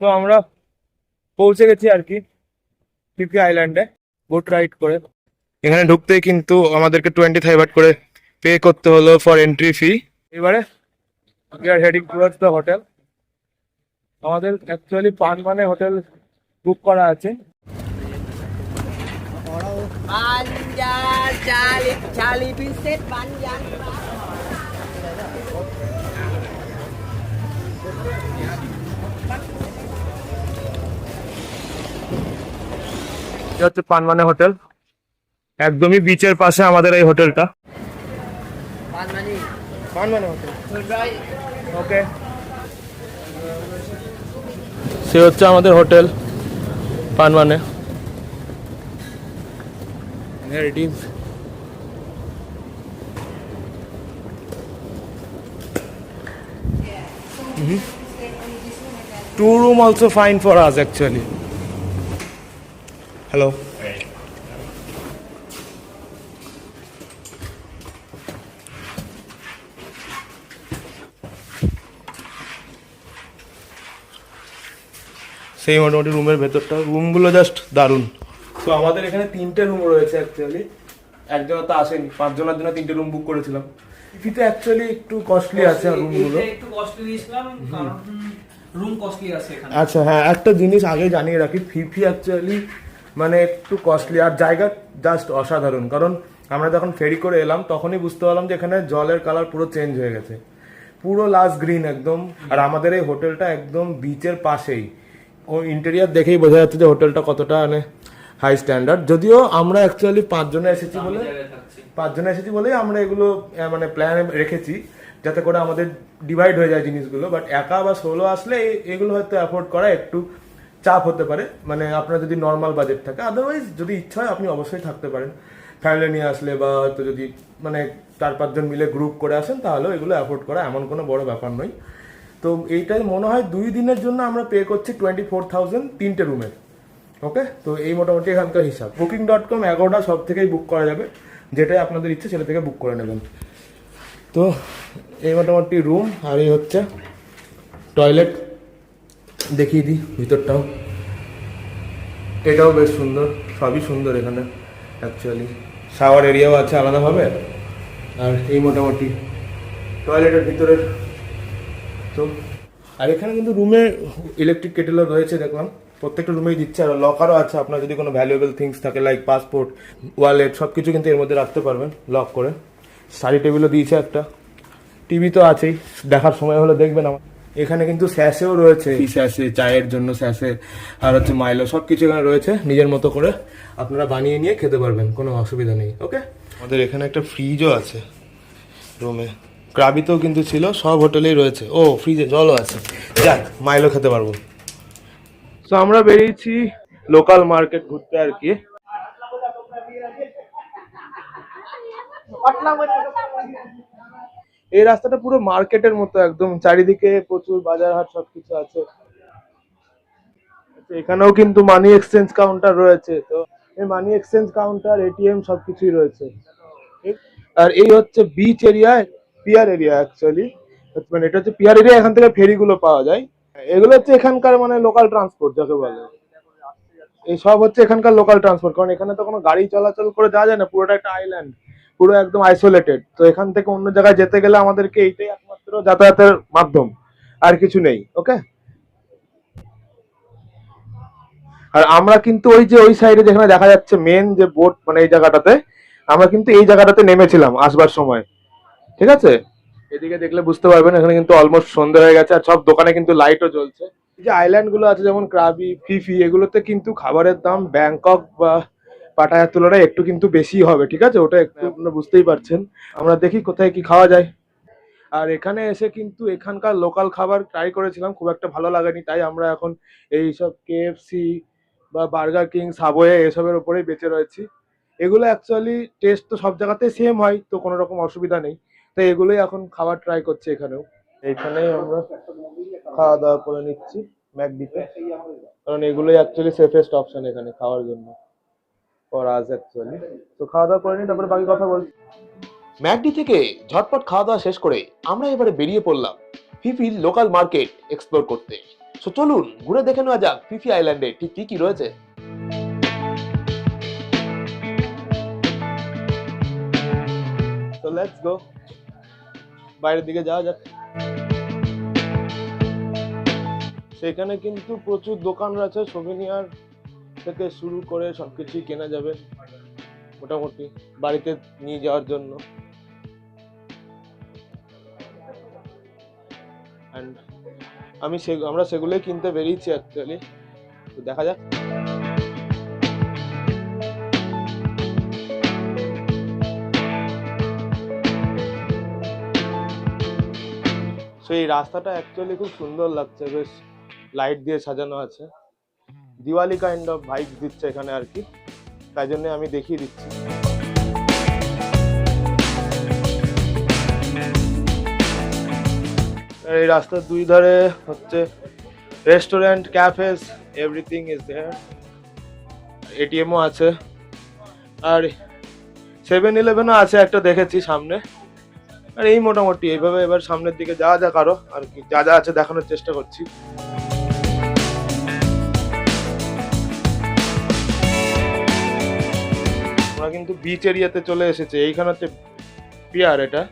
তো আমরা পৌঁছে গেছি আর কি পিপি আইল্যান্ডে বোট রাইড করে। এখানে ঢুকতেই কিন্তু আমাদেরকে টোয়েন্টি ফাইভ করে পে করতে হলো ফর এন্ট্রি ফি এবারে we are heading towards the hotel আমাদের অ্যাকচুয়ালি পান মানে হোটেল বুক করা আছে। এটা হচ্ছে পানমানে হোটেল। একদমই বিচের পাশে আমাদের এই হোটেলটা. ওকে সে হচ্ছে আমাদের হোটেল পানমানে। Two room also fine for us actually. Hello. সেই মোটামুটি রুমের ভেতরটা। রুমগুলো জাস্ট দারুণ। তো আমাদের এখানে তিনটে রুম রয়েছে অ্যাকচুয়ালি একজন তো আসেনি। পাঁচজনের জন্য তিনটে রুম বুক করেছিলাম। ইপিতে অ্যাকচুয়ালি একটু কস্টলি আছে রুমগুলো একটু কস্টলি দিয়েছিলাম কারণ রুম কস্টলি আছে এখানে। আচ্ছা হ্যাঁ একটা জিনিস আগে জানিয়ে রাখি। ফিফি অ্যাকচুয়ালি মানে একটু কস্টলি আর জায়গা জাস্ট অসাধারণ। কারণ আমরা যখন ফেরি করে এলাম তখনই বুঝতে পারলাম যে এখানে জলের কালার পুরো চেঞ্জ হয়ে গেছে। পুরো লাস্ট গ্রিন একদম। আর আমাদের এই হোটেলটা একদম বিচের পাশেই। ও ইন্টেরিয়ার দেখেই বোঝা যাচ্ছে যে হোটেলটা কতটা মানে হাই স্ট্যান্ডার্ড যদিও আমরা অ্যাকচুয়ালি পাঁচজনে এসেছি বলে পাঁচজনে এসেছি বলেই আমরা এগুলো মানে প্ল্যান রেখেছি। যাতে করে আমাদের ডিভাইড হয়ে যায় জিনিসগুলো। বাট একা বা সোলো আসলে এগুলো হয়তো অ্যাফোর্ড করা একটু চাপ হতে পারে মানে আপনার যদি নর্মাল বাজেট থাকে। আদারওয়াইজ যদি ইচ্ছা হয়, আপনি অবশ্যই থাকতে পারেন। ফ্যামিলি নিয়ে আসলে বা হয়তো যদি মানে চার পাঁচজন মিলে গ্রুপ করে আসেন, তাহলেও এগুলো অ্যাফোর্ড করা এমন কোনো বড় ব্যাপার নয়। তো এইটাই মনে হয়, দুই দিনের জন্য আমরা পে করছি টোয়েন্টি ফোর থাউজেন্ড তিনটে রুমের ওকে তো এই মোটামুটি এখানকার হিসাব। বুকিং ডট কম এগারোটা সব থেকেই বুক করা যাবে। যেটাই আপনাদের ইচ্ছে, সেটা থেকে বুক করে নেবেন। তো এই মোটামুটি রুম আর এই হচ্ছে টয়লেট দেখিয়ে দিই ভিতরটাও। এটাও বেশ সুন্দর, সবই সুন্দর এখানে অ্যাকচুয়ালি শাওয়ার এরিয়াও আছে আলাদাভাবে, আর এই মোটামুটি টয়লেটের ভিতরের তো। আর এখানে কিন্তু রুমে ইলেকট্রিক কেটেলও রয়েছে, দেখলাম। প্রত্যেকটা রুমেই দিচ্ছে, আর লকারও আছে। আপনার যদি কোনো ভ্যালুয়েবল থিংস থাকে লাইক পাসপোর্ট ওয়ালেট সব কিছু কিন্তু এর মধ্যে রাখতে পারবেন লক করে। শাড়ি টেবিলও দিয়েছে একটা। টিভি তো আছেই, দেখার সময় হলে দেখবেন আমার এখানে কিন্তু স্যাশেও রয়েছে। স্যাশে চায়ের জন্য স্যাশে আর হচ্ছে মাইলো সব কিছু এখানে রয়েছে। নিজের মতো করে আপনারা বানিয়ে নিয়ে খেতে পারবেন কোনো অসুবিধা নেই ওকে? আমাদের এখানে একটা ফ্রিজও আছে রুমে। ক্রাবিতেও কিন্তু ছিল সব হোটেলেই রয়েছে। ও ফ্রিজে জলও আছে। যাক মাইলো খেতে পারব। তো আমরা বেরিয়েছি লোকাল মার্কেট ঘুরতে আর কি। এই রাস্তাটা পুরো মার্কেটের মতো একদম। চারিদিকে প্রচুর বাজার হাট সবকিছু আছে। এখানেও কিন্তু মানি এক্সচেঞ্জ কাউন্টার রয়েছে। তো এই মানি এক্সচেঞ্জ কাউন্টার এটিএম সবকিছুই রয়েছে। আর এই হচ্ছে beach area pier area actually মানে এটা হচ্ছে পিয়ার এরিয়া এখান থেকে ফেরিগুলো পাওয়া যায়। এগুলো হচ্ছে এখানকার মানে লোকাল ট্রান্সপোর্ট যাকে বলে। এই সব হচ্ছে এখানকার লোকাল ট্রান্সপোর্ট কারণ এখানে তো কোনো গাড়ি চলাচল করে যাওয়া যায় না, পুরোটা একটা আইল্যান্ড পুরো একদম আইসোলেটেড তো এখান থেকে অন্য জায়গায় যেতে গেলে আমাদেরকে এইটাই একমাত্র যাতায়াতের মাধ্যম। আর কিছু নেই ওকে আর আমরা কিন্তু ওই যে ওই সাইডে যেখানে দেখা যাচ্ছে মেন যে বোট মানে এই জায়গাটাতে, আমরা কিন্তু এই জায়গাটাতে নেমেছিলাম আসবার সময়। ঠিক আছে? এদিকে দেখলে বুঝতে পারবেন, এখানে কিন্তু অলমোস্ট সন্ধ্যা হয়ে গেছে, আর সব দোকানে কিন্তু লাইটও জ্বলছে। যে আইল্যান্ডগুলো আছে, যেমন ক্রাবি ফিফি এগুলোতে কিন্তু খাবারের দাম ব্যাংকক বা পাটায়ার তুলনায় একটু কিন্তু বেশি হবে ঠিক আছে? ওটা একটু আপনারা বুঝতেই পারছেন। আমরা দেখি কোথায় কি খাওয়া যায়। আর এখানে এসে কিন্তু এখানকার লোকাল খাবার ট্রাই করেছিলাম খুব একটা ভালো লাগেনি। তাই আমরা এখন এই সব কেএফসি বা বার্গার কিং সাবওয়ে এসবের উপরেই বেঁচে রয়েছি। এগুলো অ্যাকচুয়ালি টেস্ট তো সব জায়গাতে সেম হয় তো কোনো রকম অসুবিধা নেই। তাই এগুলোই এখন খাবার ট্রাই করছি এখানেও। এখানেই আমরা খাওয়া দাওয়া করে নিচ্ছি ম্যাকডিতে। কারণ এগুলোই অ্যাকচুয়ালি সেফেস্ট অপশন এখানে খাওয়ার জন্য। ফর আজ অ্যাকচুয়ালি তো খাওয়া দাওয়া করে নিই তারপরে বাকি কথা বলছি ম্যাকডি থেকে ঝটপট খাওয়া দাওয়া শেষ করে আমরা এবারে বেরিয়ে পড়লাম ফিফির লোকাল মার্কেট এক্সপ্লোর করতে। সো চলুন ঘুরে দেখে নেওয়া যাক ফিফি আইল্যান্ডে ঠিক কি কি রয়েছে। তো লেটস গো বাইরের দিকে যাওয়া যাক। সেখানে কিন্তু প্রচুর দোকান রয়েছে সোভেনিয়ার থেকে শুরু করে সবকিছুই কেনা যাবে, মোটামুটি বাড়িতে নিয়ে যাওয়ার জন্য। অ্যান্ড আমি সে, আমরা সেগুলোই কিনতে বেরিয়েছি অ্যাকচুয়ালি তো দেখা যাক। সো এই রাস্তাটা অ্যাকচুয়ালি খুব সুন্দর লাগছে, বেশ লাইট দিয়ে সাজানো আছে। দিওয়ালি কাইন্ড অফ ভাইব দিচ্ছে এখানে আর কি। তাই জন্য আমি দেখিয়ে দিচ্ছি। এই রাস্তার দুই ধারে হচ্ছে restaurant cafes everything is there এটিএমও আছে। আর সেভেন ইলেভেনও আছে একটা দেখেছি সামনে। আর এই মোটামুটি, এইভাবে এবার সামনের দিকে যাওয়া যাক আরও। আর কি, যা যা আছে দেখানোর চেষ্টা করছি। কিন্তু বিচ এরিয়াতে চলে এসেছে। এইখানে হচ্ছে পিয়ার এটা।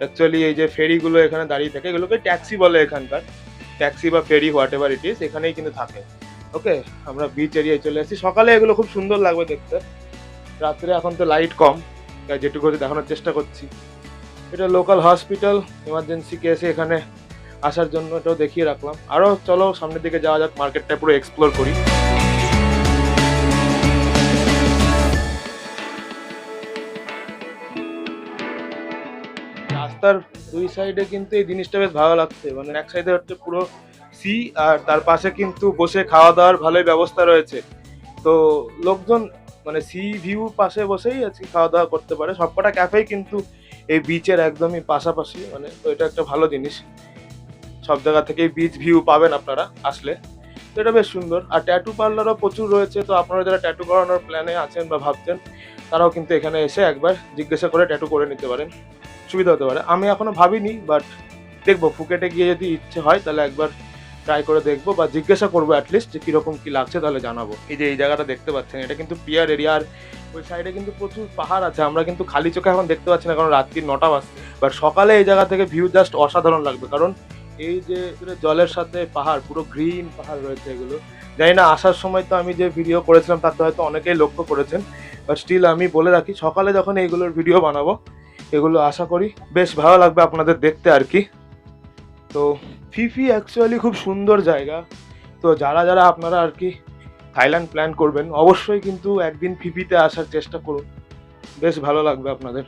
অ্যাকচুয়ালি এই যে ফেরিগুলো এখানে দাঁড়িয়ে থাকে, এগুলোকে ট্যাক্সি বলে এখানকার। ট্যাক্সি বা ফেরি হোয়াট এভার ইট ইস এখানেই কিন্তু থাকে। ওকে আমরা বিচ এরিয়ায় চলে এসেছি সকালে এগুলো খুব সুন্দর লাগবে দেখতে। রাত্রে এখন তো লাইট কম, তাই যেটুকু দেখানোর চেষ্টা করছি। এটা লোকাল হসপিটাল এমার্জেন্সি কেসে এখানে আসার জন্য এটাও দেখিয়ে রাখলাম। আরও চলো সামনের দিকে যাওয়া যাক মার্কেটটা পুরো এক্সপ্লোর করি। রাস্তার দুই সাইডে কিন্তু এই জিনিসটা বেশ ভালো লাগছে। মানে এক সাইডে হচ্ছে পুরো সি আর তার পাশে কিন্তু বসে খাওয়া দাওয়ার ভালোই ব্যবস্থা রয়েছে। তো লোকজন মানে সি ভিউ পাশে বসেই আছে খাওয়া দাওয়া করতে পারে। সবকটা ক্যাফেই কিন্তু এই বিচের একদমই পাশাপাশি। মানে তো এটা একটা ভালো জিনিস। সব জায়গা থেকেই বিচ ভিউ পাবেন আপনারা আসলে। তো এটা বেশ সুন্দর। আর ট্যাটু পার্লারও প্রচুর রয়েছে। তো আপনারা যারা ট্যাটু করানোর প্ল্যানে আছেন বা ভাবছেন, তারাও কিন্তু এখানে এসে একবার জিজ্ঞাসা করে ট্যাটু করে নিতে পারেন। সুবিধা হতে পারে। আমি এখনও ভাবিনি বাট দেখব। ফুকেটে গিয়ে যদি ইচ্ছে হয়, তাহলে একবার ট্রাই করে দেখব বা জিজ্ঞাসা করব অ্যাটলিস্ট যে কীরকম কী লাগছে, তাহলে জানাব। এই যে এই জায়গাটা দেখতে পাচ্ছেন, এটা কিন্তু পিয়ার এরিয়া আর ওই সাইডে কিন্তু প্রচুর পাহাড় আছে। আমরা কিন্তু খালি চোখে এখন দেখতে পাচ্ছি না, কারণ রাত্রি নটা বাজছে। বাট সকালে এই জায়গা থেকে ভিউ জাস্ট অসাধারণ লাগবে, কারণ এই যে জলের সাথে পাহাড়, পুরো গ্রিন পাহাড় রয়েছে এগুলো। জানি না, আসার সময় তো আমি যে ভিডিও করেছিলাম তাতে হয়তো অনেকেই লক্ষ্য করেছেন। বাট স্টিল আমি বলে রাখি, সকালে যখন এইগুলোর ভিডিও বানাবো এগুলো আশা করি। বেশ ভালো লাগবে আপনাদের দেখতে আর কি। তো ফিফি অ্যাকচুয়ালি খুব সুন্দর জায়গা। তো যারা যারা আপনারা আর কি থাইল্যান্ড প্ল্যান করবেন, অবশ্যই কিন্তু একদিন ফিফিতে আসার চেষ্টা করুন। বেশ ভালো লাগবে আপনাদের।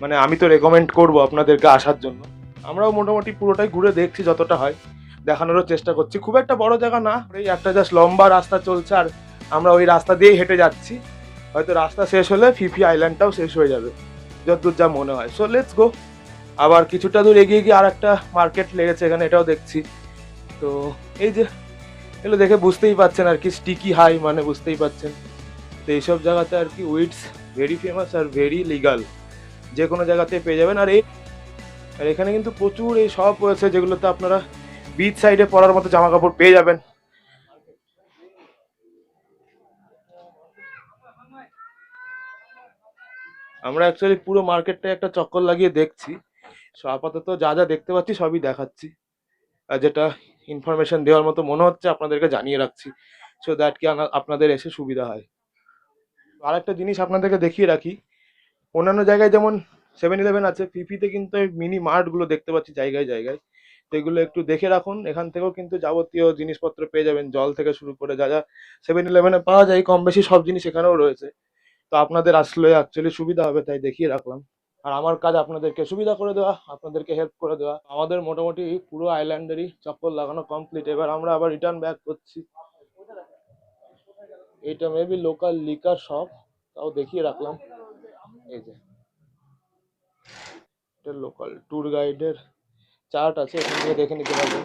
মানে আমি তো রেকমেন্ড করব আপনাদেরকে আসার জন্য। আমরাও মোটামুটি পুরোটাই ঘুরে দেখছি যতটা হয়। দেখানোরও চেষ্টা করছি। খুব একটা বড় জায়গা না। এই একটা জাস্ট লম্বা রাস্তা চলছে আর আমরা ওই রাস্তা দিয়েই হেঁটে যাচ্ছি। হয়তো রাস্তা শেষ হলে ফিফি আইল্যান্ডটাও শেষ হয়ে যাবে। যতদূর যা মনে হয়। সো লেটস গো আবার কিছুটা দূর এগিয়ে গিয়ে আর একটা মার্কেট লেগেছে, এখানে এটাও দেখছি। তো, এই যে, এগুলো দেখে বুঝতেই পাচ্ছেন আর কি স্টিকি হাই মানে বুঝতেই পাচ্ছেন তো, এইসব জায়গাতে আর কি উইডস ভেরি ফেমাস আর ভেরি লিগাল যে কোনো জায়গাতে পেয়ে যাবেন। আর এই আর এখানে কিন্তু প্রচুর এই সব রয়েছে যেগুলোতে আপনারা বিচ সাইডে পরার মতো জামা কাপড় পেয়ে যাবেন। আমরা অ্যাকচুয়ালি পুরো মার্কেটটা একটা চক্কর লাগিয়ে দেখছি। আপাতত যা যা দেখতে পাচ্ছি সবই দেখাচ্ছি। আর যেটা ইনফরমেশন দেওয়ার মতো মনে হচ্ছে, আপনাদেরকে জানিয়ে রাখছি। সো দ্যাট কি আপনাদের এসে সুবিধা হয়। আর একটা জিনিস আপনাদেরকে দেখিয়ে রাখি। অন্যান্য জায়গায় যেমন সেভেন ইলেভেন আছে ফিফিতে কিন্তু মিনি মার্টগুলো দেখতে পাচ্ছি জায়গায় জায়গায়। তো এগুলো একটু দেখে রাখুন। এখান থেকেও কিন্তু যাবতীয় জিনিসপত্র পেয়ে যাবেন, জল থেকে শুরু করে যা যা সেভেন ইলেভেনে পাওয়া যায় কম বেশি সব জিনিস এখানেও রয়েছে। তো আপনাদের আসলে অ্যাকচুয়ালি সুবিধা হবে, তাই দেখিয়ে রাখলাম। আর আমার কাজ আপনাদেরকে সুবিধা করে দেওয়া, আপনাদেরকে হেল্প করে দেওয়া। আমাদের মোটামুটি পুরো আইল্যান্ডেরই চক্কর লাগানো কমপ্লিট এবার আমরা আবার রিটার্ন ব্যাক করছি। এটা মেবি লোকাল লিকার শপ তাও দেখিয়ে রাখলাম। এই যে। এটা লোকাল ট্যুর গাইডের চার্ট আছে, এখান থেকে দেখে নিতে পারবেন।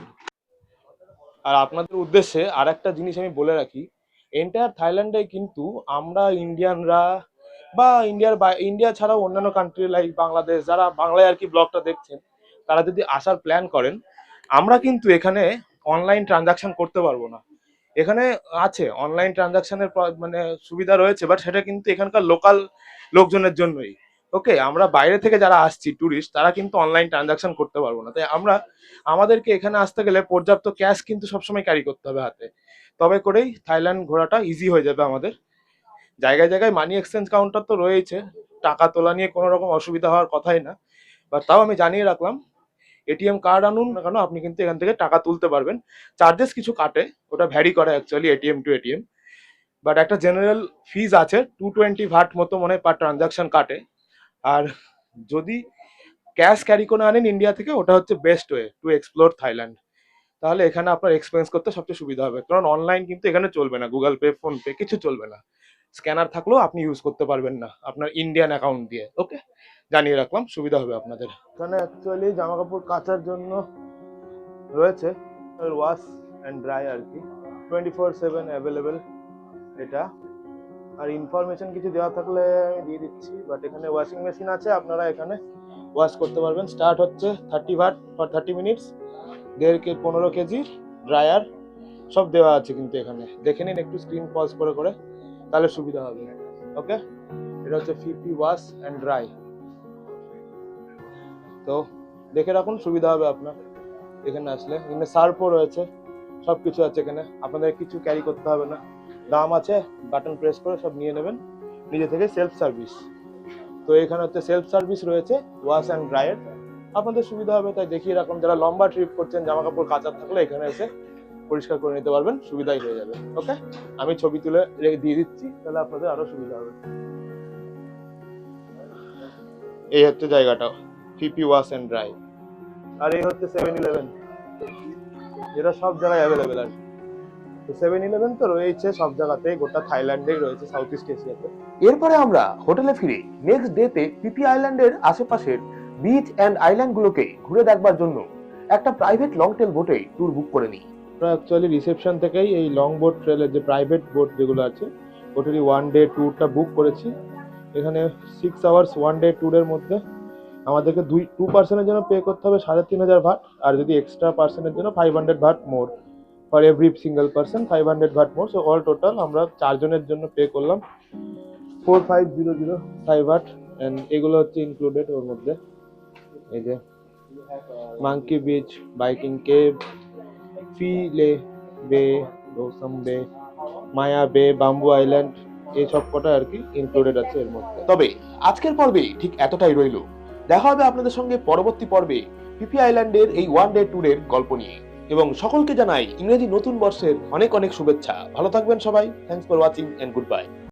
আর আপনাদের উদ্দেশ্যে আর একটা জিনিস আমি বলে রাখি এন্টায়ার থাইল্যান্ডে কিন্তু আমরা ইন্ডিয়ানরা বা ইন্ডিয়ার ইন্ডিয়া ছাড়াও অন্যান্য কান্ট্রি লাইক বাংলাদেশ যারা বাংলায় আর কি ব্লগটা দেখছেন, তারা যদি আসার প্ল্যান করেন, আমরা কিন্তু এখানে অনলাইন ট্রানজাকশন করতে পারব না। এখানে আছে অনলাইন ট্রানজাকশনের মানে সুবিধা রয়েছে বাট সেটা কিন্তু এখানকার লোকাল লোকজনের জন্যই। ওকে, আমরা বাইরে থেকে যারা আসছি ট্যুরিস্ট তারা কিন্তু অনলাইন ট্রানজাকশন করতে পারব না। তাই আমরা, আমাদেরকে এখানে আসতে গেলে পর্যাপ্ত ক্যাশ কিন্তু সবসময় ক্যারি করতে হবে হাতে। তবে করেই থাইল্যান্ড ঘোরাটা ইজি হয়ে যাবে আমাদের। জায়গায় জায়গায় মানি এক্সচেঞ্জ কাউন্টার তো রয়েছে টাকা তোলা নিয়ে কোনো রকম অসুবিধা হওয়ার কথাই না। বাট তাও আমি জানিয়ে রাখলাম এটিএম কার্ড আনুন না কেন, আপনি কিন্তু এখান থেকে টাকা তুলতে পারবেন। চার্জেস কিছু কাটে, ওটা ভ্যারি করে actually ATM to ATM but একটা জেনারেল ফিজ আছে টু টোয়েন্টি ভাট মতো মনে হয় পার ট্রানজাকশন কাটে। আর যদি ক্যাশ ক্যারি করে আনেন ইন্ডিয়া থেকে, ওটা হচ্ছে best way to explore Thailand তাহলে এখানে আপনার এক্সপেন্স করতে সবচেয়ে সুবিধা হবে। কারণ অনলাইন কিন্তু এখানে চলবে না গুগল পে ফোন পে কিছু চলবে না। স্ক্যানার থাকলেও আপনি ইউজ করতে পারবেন না আপনার ইন্ডিয়ান অ্যাকাউন্ট দিয়ে ওকে জানিয়ে রাখলাম, সুবিধা হবে আপনাদের। এখানে অ্যাকচুয়ালি জামা কাপড় কাচার জন্য রয়েছে ওয়াশ অ্যান্ড ড্রাই আর কি। টোয়েন্টি ফোর সেভেন অ্যাভেলেবেল এটা। আর ইনফরমেশন কিছু দেওয়া থাকলে আমি দিয়ে দিচ্ছি বাট এখানে ওয়াশিং মেশিন আছে, আপনারা এখানে ওয়াশ করতে পারবেন। স্টার্ট হচ্ছে thirty baht for thirty minutes দেড় কে, পনেরো কেজি ড্রায়ার সব দেওয়া আছে কিন্তু এখানে। দেখে নিন একটু স্ক্রিন পজ করে করে, তাহলে সুবিধা হবে। ওকে এটা হচ্ছে ফিফটি ওয়াশ অ্যান্ড ড্রাই তো দেখে রাখুন, সুবিধা হবে আপনার। এখানে আসলে, এখানে সার্ফও রয়েছে। সব কিছু আছে এখানে। আপনাদের কিছু ক্যারি করতে হবে না। দাম আছে বাটন প্রেস করে সব নিয়ে নেবেন। নিজে থেকে সেলফ সার্ভিস তো এখানে হচ্ছে সেলফ সার্ভিস রয়েছে ওয়াশ অ্যান্ড ড্রায়ার আপনাদের সুবিধা হবে, তাই দেখিয়ে রাখুন যারা লম্বা ট্রিপ করছেন জামা কাপড় কাচার থাকলে এখানে এসে পরিষ্কার করে নিতে পারবেন, সুবিধাই হয়ে যাবে। ওকে আমি ছবি তুলে দিয়ে দিচ্ছি, তাহলে আপনাদের আরও সুবিধা হবে। এই হচ্ছে জায়গাটা Phi Phi wash and dry আর এই হচ্ছে সেভেন ইলেভেন যেটা সব জায়গায় অ্যাভেলেবেল আর তো সেভেন ইলেভেন তো রয়েছে সব জায়গাতে গোটা থাইল্যান্ডেই রয়েছে সাউথ ইস্ট এশিয়াতে। এরপরে আমরা হোটেলে ফিরে। নেক্সট ডেতে পিপি আইল্যান্ডের আশেপাশের বিচ অ্যান্ড আইল্যান্ডগুলোকে ঘুরে দেখবার জন্য একটা প্রাইভেট লং টেল বোটে ট্যুর বুক করে নিই। আমরা অ্যাকচুয়ালি রিসেপশন থেকেই এই লং বোট ট্রেলের যে প্রাইভেট বোট যেগুলো আছে ওটারই ওয়ান ডে ট্যুরটা বুক করেছি। এখানে সিক্স আওয়ার্স ওয়ান ডে ট্যুরের মধ্যে আমাদেরকে দুই টু পার্সেন্টের জন্য পে করতে হবে সাড়ে তিন হাজার ভাট, আর যদি এক্সট্রা পার্সেন্টের জন্য five hundred baht more for every single person five hundred baht more so all total আমরা চারজনের জন্য পে করলাম four five zero zero five baht. And এগুলো হচ্ছে ইনক্লুডেড ওর মধ্যে। এই যে monkey beach biking cave Pileh bay রোসম বে মায়া বে বাম্বু আইল্যান্ড এই সব কটা আর কি ইনক্লুডেড আছে এর মধ্যে। তবে আজকের পর্বে ঠিক এতটাই রইল। দেখা হবে আপনাদের সঙ্গে পরবর্তী পর্বে পিপি আইল্যান্ডের এই ওয়ান ডে ট্যুরের গল্প নিয়ে। এবং সকলকে জানাই ইংরেজি নতুন বর্ষের অনেক অনেক শুভেচ্ছা। ভালো থাকবেন সবাই। Thanks for watching and goodbye